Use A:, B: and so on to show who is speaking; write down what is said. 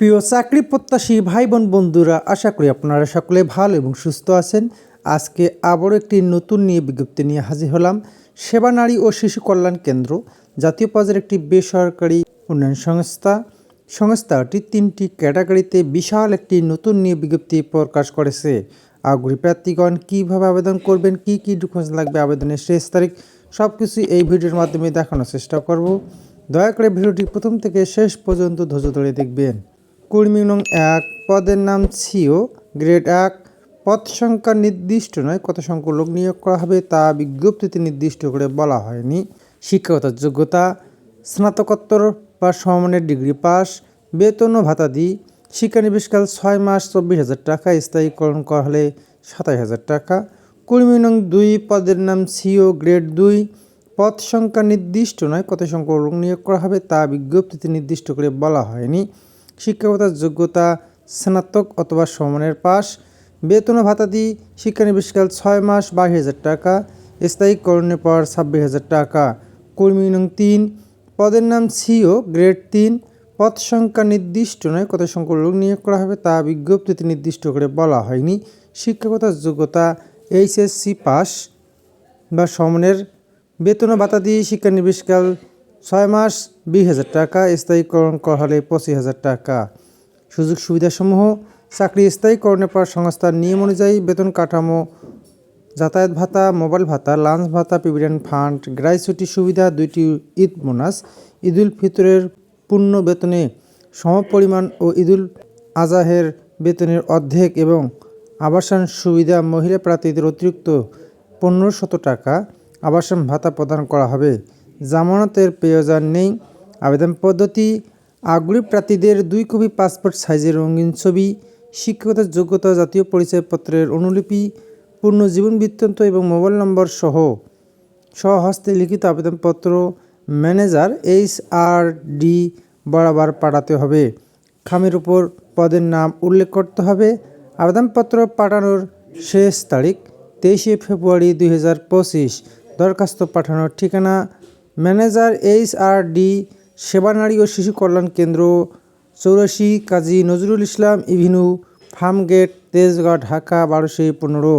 A: প্রিয় চাকরি প্রত্যাশী ভাই বোন বন্ধুরা, আশা করি আপনারা সকলে ভালো এবং সুস্থ আছেন। আজকে আবারও একটি নতুন নিয়ে বিজ্ঞপ্তি নিয়ে হাজির হলাম। সেবা নারী ও শিশু কল্যাণ কেন্দ্র, জাতীয় পর্যায়ের একটি বেসরকারি উন্নয়ন সংস্থা। সংস্থাটি তিনটি ক্যাটাগরিতে বিশাল একটি নতুন নিয়ে বিজ্ঞপ্তি প্রকাশ করেছে। আগ্রহী প্রার্থীগণ, কীভাবে আবেদন করবেন, কি কি ডকুমেন্টস লাগবে, আবেদনের শেষ তারিখ সব কিছু এই ভিডিওর মাধ্যমে দেখানোর চেষ্টা করব। দয়া করে ভিডিওটি প্রথম থেকে শেষ পর্যন্ত ধৈর্য ধরে দেখবেন। কর্মী নং এক পদের নাম সিও গ্রেড এক, পদ সংখ্যা নির্দিষ্ট নয়, কত সংখ্যক লোক নিয়োগ করা হবে তা বিজ্ঞপ্তিতে নির্দিষ্ট করে বলা হয়নি। শিক্ষাগত যোগ্যতা, স্নাতকোত্তর বা সমমানের ডিগ্রি পাস, বেতন ও ভাতাদি শিক্ষানিবেশকাল ছয় মাস চব্বিশ হাজার টাকা, স্থায়ীকরণ করা হলে সাতাশ হাজার টাকা। কর্মী নং দুই পদের নাম সিও গ্রেড দুই, পদ সংখ্যা নির্দিষ্ট নয়, কত সংখ্যক লোক নিয়োগ করা হবে তা বিজ্ঞপ্তিতে নির্দিষ্ট করে বলা হয়নি। শিক্ষাগত যোগ্যতা, স্নাতক অথবা সমানের পাস বেতন ভাতাদি শিক্ষানিবেশকাল ছয় মাস বাইশ হাজার টাকা স্থায়ীকরণের পর ছাব্বিশ হাজার টাকা। কর্মী নং তিন, পদের নাম সিও গ্রেড তিন। পদ সংখ্যা নির্দিষ্ট নয়, কত সংখ্যক লোক নিয়োগ করা হবে তা বিজ্ঞপ্তিতে নির্দিষ্ট করে বলা হয়নি। শিক্ষাগত যোগ্যতা, এইচএসসি পাস বা সমনের, বেতন ভাতা দিয়ে শিক্ষানিবেশকাল ছয় মাস, বিশ হাজার টাকা, স্থায়ীকরণ করা হলে পঁচিশ হাজার টাকা। সুযোগ সুবিধাসমূহ, চাকরি স্থায়ীকরণের পর সংস্থার নিয়ম অনুযায়ী বেতন কাঠামো, যাতায়াত ভাতা, মোবাইল ভাতা, লাঞ্চ ভাতা, প্রভিডেন্ট ফান্ড, গ্রাইসুটি সুবিধা, দুইটি ঈদ বোনাস ঈদুল ফিতরের পূর্ণ বেতনে সমপরিমাণ ও ঈদুল আজাহের বেতনের অর্ধেক এবং আবাসন সুবিধা মহিলা প্রার্থীদের অতিরিক্ত পনেরো শত টাকা আবাসন ভাতা প্রদান করা হবে। জামানতের প্রয়োজন নেই। আবেদন পদ্ধতি, আগ্রহী প্রার্থীদের দুই কপি পাসপোর্ট সাইজের রঙিন ছবি শিক্ষকতার যোগ্যতা জাতীয় পরিচয়পত্রের অনুলিপি, পূর্ণ জীবন বৃত্তান্ত এবং মোবাইল নম্বর সহ। স্বহস্তে লিখিত আবেদনপত্র ম্যানেজার এইচ আর ডি বরাবর পাঠাতে হবে। খামের উপর পদের নাম উল্লেখ করতে হবে। আবেদনপত্র পাঠানোর শেষ তারিখ তেইশে ফেব্রুয়ারি দুই হাজার পঁচিশ। দরখাস্ত পাঠানোর ঠিকানা ম্যানেজার এইচ আর ডি, সেবা নারী ও শিশু কল্যাণ কেন্দ্র, চৌরাশি কাজী নজরুল ইসলাম ইভিনিউ, ফার্মগেট, তেজগাঁও, ঢাকা, বারোশো পনেরো।